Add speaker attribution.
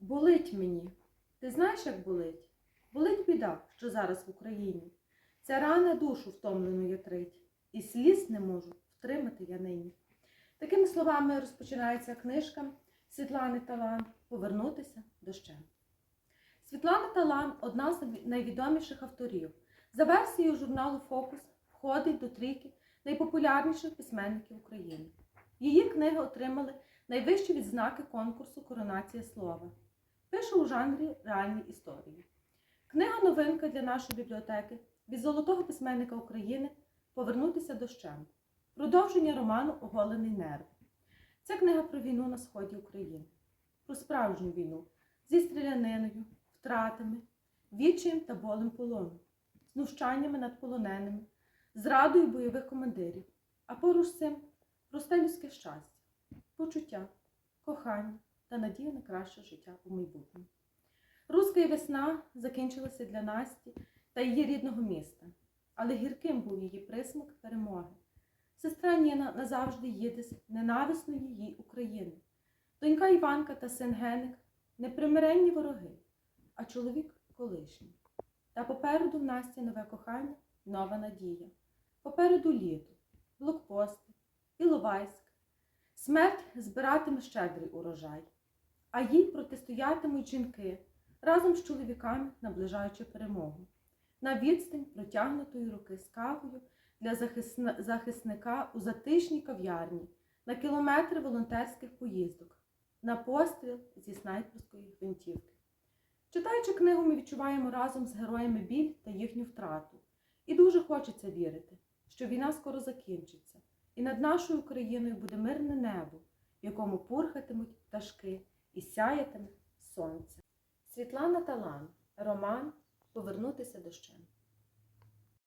Speaker 1: Болить мені. Ти знаєш, як болить? Болить біда, що зараз в Україні. Ця рана душу втомлену ятрить, і сліз не можу втримати я нині. Такими словами розпочинається книжка Світлани Талан Повернутися дощем. Світлана Талан одна з найвідоміших авторів. За версією журналу Фокус входить до трійки найпопулярніших письменників України. Її книги отримали найвищі відзнаки конкурсу Коронація слова. Пише у жанрі реальні історії. Книга новинка для нашої бібліотеки від золотого письменника України Повернутися дощем. Продовження роману Оголений нерв. Ця книга про війну на сході України, про справжню війну зі стріляниною, втратами, відчаєм та болем полону, знущаннями над полоненими, зрадою бойових командирів, а поруч з цим просте людське щастя, почуття, кохання та надія на краще життя у майбутньому. Руська весна закінчилася для Насті та її рідного міста, але гірким був її присмак перемоги. Сестра Ніна назавжди їде з ненависної їй України. Донька Іванка та син Геник непримиренні вороги, а чоловік колишній. Та попереду в Насті нове кохання, нова надія. Попереду літо, блокпости, Іловайськ. Смерть збиратиме щедрий урожай, а їй протистоятимуть жінки разом з чоловіками, наближаючи перемогу. На відстань протягнутої руки з кавою для захисника у затишній кав'ярні, на кілометри волонтерських поїздок, на постріл зі снайперської гвинтівки. Читаючи книгу, ми відчуваємо разом з героями біль та їхню втрату. І дуже хочеться вірити, що війна скоро закінчиться, і над нашою Україною буде мирне небо, в якому пурхатимуть пташки сяятиме сонце. Світлана Талан, роман Повернутися дощем.